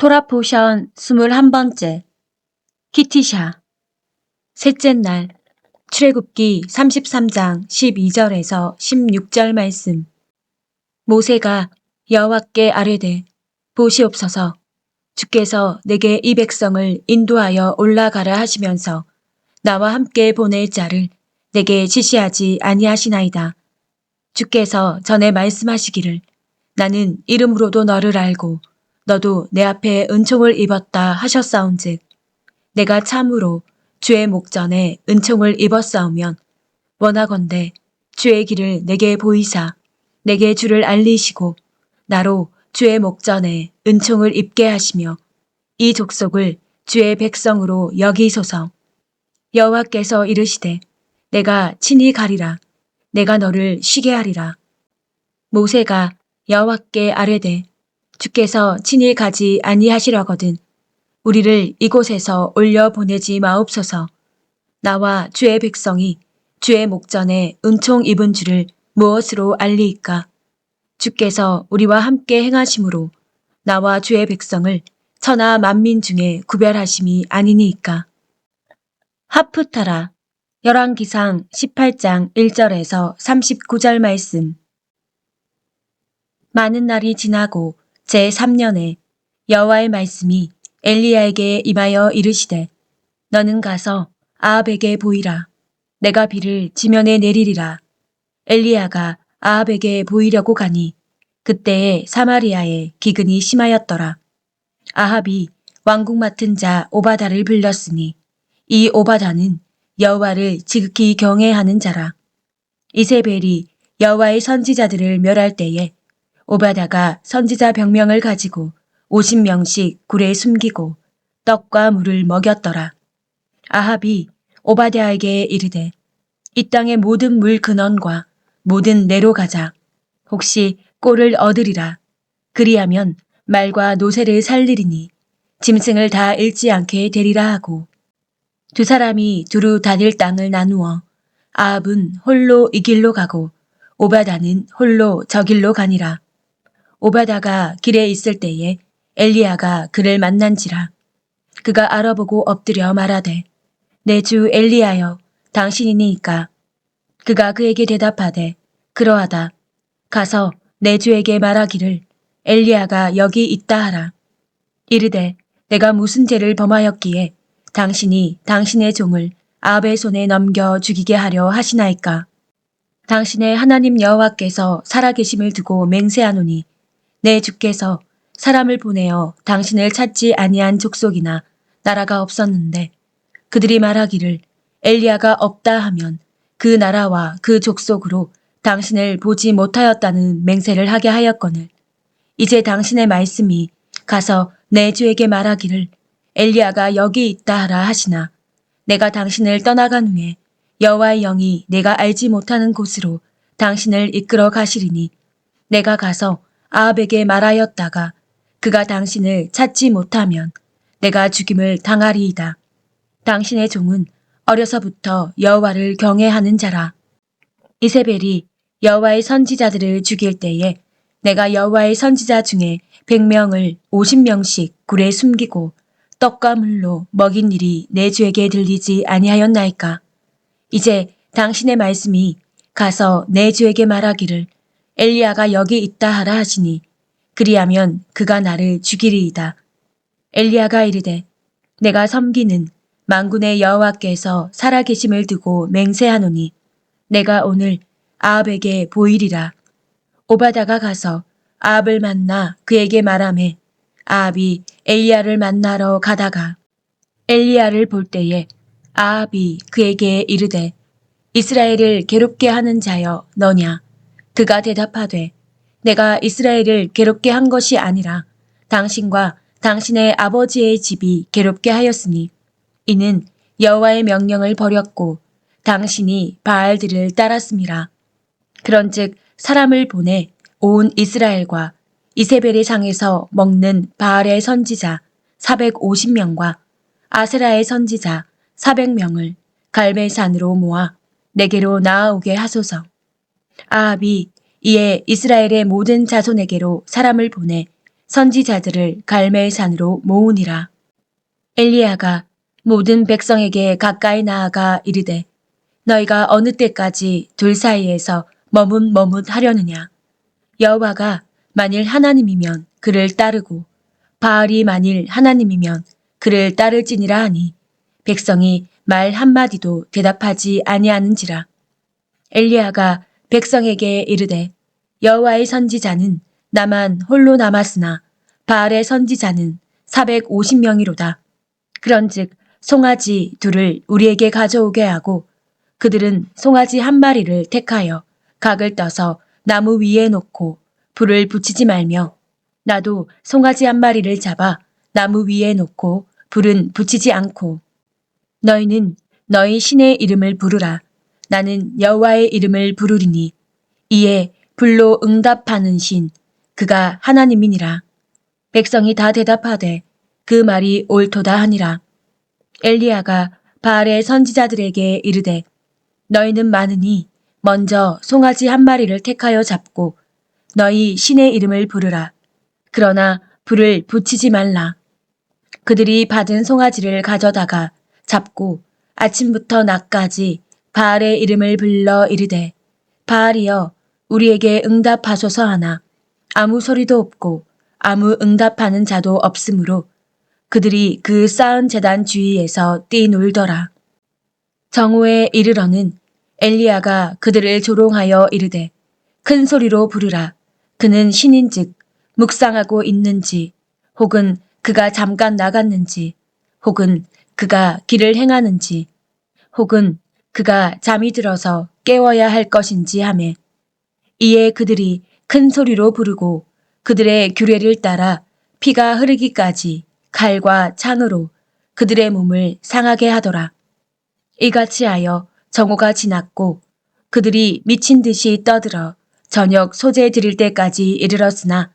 토라포션 21번째 키티샤. 셋째 날 출애굽기 33장 12절에서 16절 말씀. 모세가 여호와께 아뢰되 보시옵소서. 주께서 내게 이 백성을 인도하여 올라가라 하시면서 나와 함께 보낼 자를 내게 지시하지 아니하시나이다. 주께서 전에 말씀하시기를 나는 이름으로도 너를 알고 너도 내 앞에 은총을 입었다 하셨사온즉 내가 참으로 주의 목전에 은총을 입었사오면 원하건대 주의 길을 내게 보이사 내게 주를 알리시고 나로 주의 목전에 은총을 입게 하시며 이 족속을 주의 백성으로 여기소서. 여호와께서 이르시되 내가 친히 가리라. 내가 너를 쉬게 하리라. 모세가 여호와께 아뢰되 주께서 친히 가지 아니하시려거든 우리를 이곳에서 올려 보내지 마옵소서. 나와 주의 백성이 주의 목전에 은총 입은 줄을 무엇으로 알리이까? 주께서 우리와 함께 행하심으로 나와 주의 백성을 천하 만민 중에 구별하심이 아니니이까. 하프타라 열왕기상 18장 1절에서 39절 말씀 많은 날이 지나고 제3년에 여호와의 말씀이 엘리야에게 임하여 이르시되 너는 가서 아합에게 보이라. 내가 비를 지면에 내리리라. 엘리야가 아합에게 보이려고 가니 그때에 사마리아에 기근이 심하였더라. 아합이 왕궁 맡은 자 오바다를 불렀으니 이 오바다는 여호와를 지극히 경외하는 자라. 이세벨이 여호와의 선지자들을 멸할 때에 오바다가 선지자 병명을 가지고 50명씩 굴에 숨기고 떡과 물을 먹였더라. 아합이 오바댜에게 이르되 이 땅의 모든 물 근원과 모든 내로 가자. 혹시 꼴을 얻으리라. 그리하면 말과 노새를 살리리니 짐승을 다 잃지 않게 되리라 하고 두 사람이 두루 다닐 땅을 나누어 아합은 홀로 이 길로 가고 오바다는 홀로 저 길로 가니라. 오바다가 길에 있을 때에 엘리야가 그를 만난지라. 그가 알아보고 엎드려 말하되 내 주 엘리야여 당신이니이까. 그가 그에게 대답하되 그러하다. 가서 내 주에게 말하기를 엘리야가 여기 있다 하라. 이르되 내가 무슨 죄를 범하였기에 당신이 당신의 종을 아합의 손에 넘겨 죽이게 하려 하시나이까. 당신의 하나님 여호와께서 살아계심을 두고 맹세하노니 내 주께서 사람을 보내어 당신을 찾지 아니한 족속이나 나라가 없었는데 그들이 말하기를 엘리야가 없다 하면 그 나라와 그 족속으로 당신을 보지 못하였다는 맹세를 하게 하였거늘. 이제 당신의 말씀이 가서 내 주에게 말하기를 엘리야가 여기 있다 하라 하시나 내가 당신을 떠나간 후에 여호와의 영이 내가 알지 못하는 곳으로 당신을 이끌어 가시리니 내가 가서 아합에게 말하였다가 그가 당신을 찾지 못하면 내가 죽임을 당하리이다. 당신의 종은 어려서부터 여호와를 경외하는 자라. 이세벨이 여호와의 선지자들을 죽일 때에 내가 여호와의 선지자 중에 100명을 50명씩 굴에 숨기고 떡과 물로 먹인 일이 내 주에게 들리지 아니하였나이까. 이제 당신의 말씀이 가서 내 주에게 말하기를 엘리야가 여기 있다 하라 하시니 그리하면 그가 나를 죽이리이다. 엘리야가 이르되 내가 섬기는 만군의 여호와께서 살아계심을 두고 맹세하노니 내가 오늘 아합에게 보이리라. 오바다가 가서 아합을 만나 그에게 말하매 아합이 엘리야를 만나러 가다가 엘리야를 볼 때에 아합이 그에게 이르되 이스라엘을 괴롭게 하는 자여 너냐 그가 대답하되 내가 이스라엘을 괴롭게 한 것이 아니라 당신과 당신의 아버지의 집이 괴롭게 하였으니 이는 여호와의 명령을 버렸고 당신이 바알들을 따랐습니다. 그런즉 사람을 보내 온 이스라엘과 이세벨의 상에서 먹는 바알의 선지자 450명과 아세라의 선지자 400명을 갈멜산으로 모아 내게로 나아오게 하소서. 아합이 이에 이스라엘의 모든 자손에게로 사람을 보내 선지자들을 갈멜산으로 모으니라. 엘리야가 모든 백성에게 가까이 나아가 이르되 너희가 어느 때까지 둘 사이에서 머뭇머뭇 하려느냐 여호와가 만일 하나님이면 그를 따르고 바알이 만일 하나님이면 그를 따를지니라 하니 백성이 말 한마디도 대답하지 아니하는지라 엘리야가 백성에게 이르되 여호와의 선지자는 나만 홀로 남았으나 바알의 선지자는 450명이로다. 그런즉 송아지 둘을 우리에게 가져오게 하고 그들은 송아지 한 마리를 택하여 각을 떠서 나무 위에 놓고 불을 붙이지 말며 나도 송아지 한 마리를 잡아 나무 위에 놓고 불은 붙이지 않고 너희는 너희 신의 이름을 부르라 나는 여호와의 이름을 부르리니 이에 불로 응답하는 신 그가 하나님이니라 백성이 다 대답하되 그 말이 옳도다 하니라 엘리야가 바알의 선지자들에게 이르되 너희는 많으니 먼저 송아지 한 마리를 택하여 잡고 너희 신의 이름을 부르라. 그러나 불을 붙이지 말라. 그들이 받은 송아지를 가져다가 잡고 아침부터 낮까지 바알의 이름을 불러 이르되 바알이여 우리에게 응답하소서 하나 아무 소리도 없고 아무 응답하는 자도 없으므로 그들이 그 쌓은 재단 주위에서 뛰놀더라. 정오에 이르러는 엘리야가 그들을 조롱하여 이르되 큰 소리로 부르라. 그는 신인즉 묵상하고 있는지 혹은 그가 잠깐 나갔는지 혹은 그가 길을 행하는지 혹은 그가 잠이 들어서 깨워야 할 것인지 하매 이에 그들이 큰 소리로 부르고 그들의 규례를 따라 피가 흐르기까지 칼과 창으로 그들의 몸을 상하게 하더라. 이같이 하여 정오가 지났고 그들이 미친 듯이 떠들어 저녁 소재 드릴 때까지 이르렀으나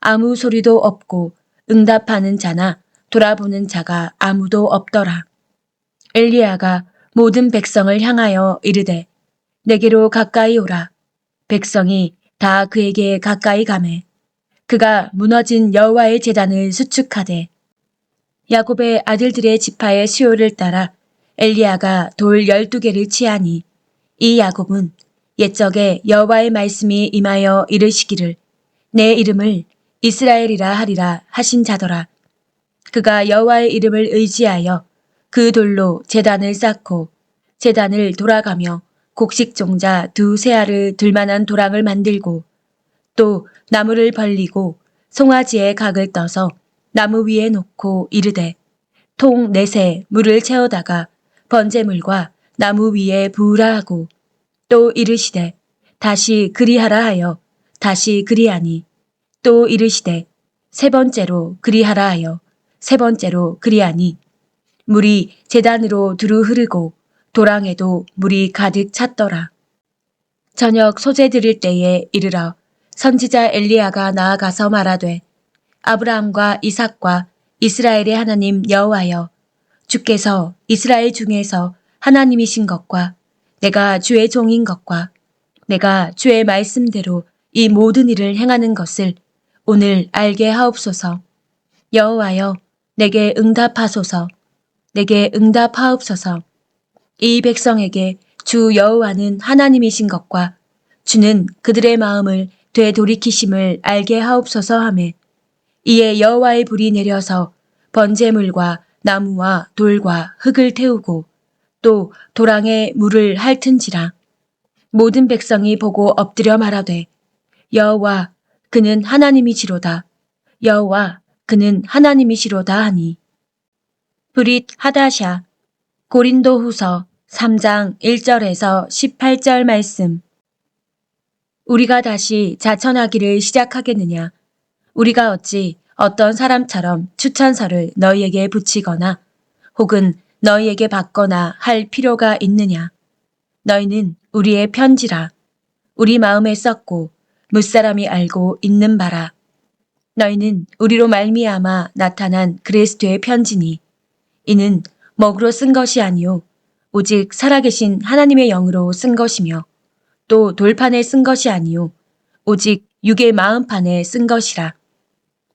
아무 소리도 없고 응답하는 자나 돌아보는 자가 아무도 없더라. 엘리야가 모든 백성을 향하여 이르되 내게로 가까이 오라. 백성이 다 그에게 가까이 가매 그가 무너진 여호와의 제단을 수축하되 야곱의 아들들의 지파의 수요를 따라 엘리야가 돌 열두 개를 취하니 이 야곱은 옛적에 여호와의 말씀이 임하여 이르시기를 내 이름을 이스라엘이라 하리라 하신 자더라. 그가 여호와의 이름을 의지하여 그 돌로 제단을 쌓고 제단을 돌아가며 곡식 종자 두 세알을 들만한 도랑을 만들고 또 나무를 벌리고 송아지에 각을 떠서 나무 위에 놓고 이르되 통 넷에 물을 채우다가 번제물과 나무 위에 부으라 하고 또 이르시되 다시 그리하라 하여 다시 그리하니 또 이르시되 세 번째로 그리하라 하여 세 번째로 그리하니 물이 재단으로 두루 흐르고 도랑에도 물이 가득 찼더라. 저녁 소재 드릴 때에 이르러 선지자 엘리야가 나아가서 말하되 아브라함과 이삭과 이스라엘의 하나님 여호와여 주께서 이스라엘 중에서 하나님이신 것과 내가 주의 종인 것과 내가 주의 말씀대로 이 모든 일을 행하는 것을 오늘 알게 하옵소서. 여호와여 내게 응답하소서. 내게 응답하옵소서. 이 백성에게 주 여호와는 하나님이신 것과 주는 그들의 마음을 되돌이키심을 알게 하옵소서 하매 이에 여호와의 불이 내려서 번제물과 나무와 돌과 흙을 태우고 또 도랑에 물을 핥은지라. 모든 백성이 보고 엎드려 말하되 여호와 그는 하나님이시로다. 여호와 그는 하나님이시로다 하니 브릿 하다샤 고린도 후서 3장 1절에서 18절 말씀 우리가 다시 자천하기를 시작하겠느냐 우리가 어찌 어떤 사람처럼 추천서를 너희에게 붙이거나 혹은 너희에게 받거나 할 필요가 있느냐. 너희는 우리의 편지라. 우리 마음에 썼고 무사람이 알고 있는 바라. 너희는 우리로 말미암아 나타난 그리스도의 편지니 이는 먹으로 쓴 것이 아니요 오직 살아계신 하나님의 영으로 쓴 것이며 또 돌판에 쓴 것이 아니요 오직 육의 마음판에 쓴 것이라.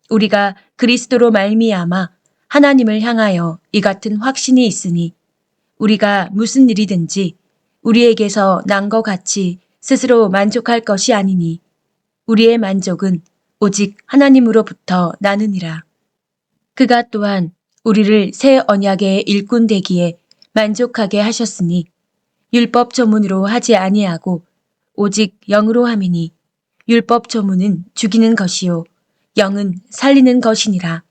우리가 그리스도로 말미암아 하나님을 향하여 이 같은 확신이 있으니 우리가 무슨 일이든지 우리에게서 난 것 같이 스스로 만족할 것이 아니니 우리의 만족은 오직 하나님으로부터 나느니라. 그가 또한 우리를 새 언약의 일꾼 되기에 만족하게 하셨으니 율법 조문으로 하지 아니하고 오직 영으로 함이니 율법 조문은 죽이는 것이요 영은 살리는 것이니라.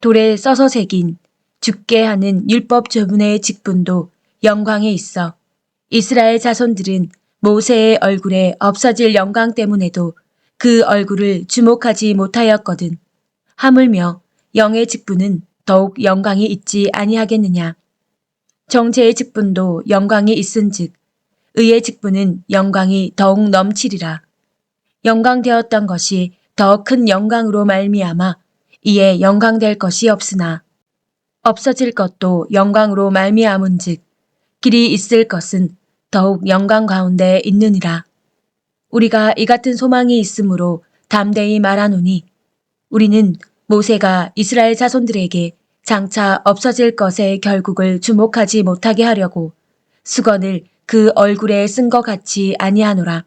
돌에 써서 새긴 죽게 하는 율법 조문의 직분도 영광에 있어 이스라엘 자손들은 모세의 얼굴에 없어질 영광 때문에도 그 얼굴을 주목하지 못하였거든. 하물며 영의 직분은 더욱 영광이 있지 아니하겠느냐. 정체의 직분도 영광이 있은즉 의의 직분은 영광이 더욱 넘치리라. 영광되었던 것이 더 큰 영광으로 말미암아 이에 영광될 것이 없으나 없어질 것도 영광으로 말미암은즉 길이 있을 것은 더욱 영광 가운데 있느니라. 우리가 이 같은 소망이 있으므로 담대히 말하노니 우리는 모세가 이스라엘 자손들에게 장차 없어질 것의 결국을 주목하지 못하게 하려고 수건을 그 얼굴에 쓴 것 같이 아니하노라.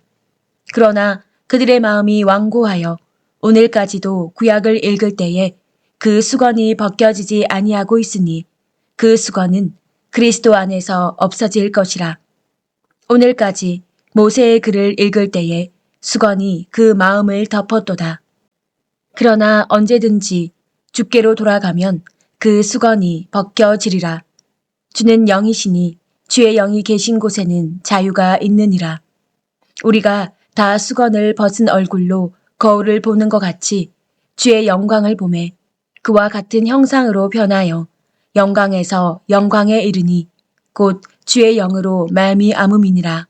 그러나 그들의 마음이 완고하여 오늘까지도 구약을 읽을 때에 그 수건이 벗겨지지 아니하고 있으니 그 수건은 그리스도 안에서 없어질 것이라. 오늘까지 모세의 글을 읽을 때에 수건이 그 마음을 덮었도다. 그러나 언제든지 주께로 돌아가면 그 수건이 벗겨지리라. 주는 영이시니 주의 영이 계신 곳에는 자유가 있느니라. 우리가 다 수건을 벗은 얼굴로 거울을 보는 것 같이 주의 영광을 보매 그와 같은 형상으로 변하여 영광에서 영광에 이르니 곧 주의 영으로 말미암음이니라.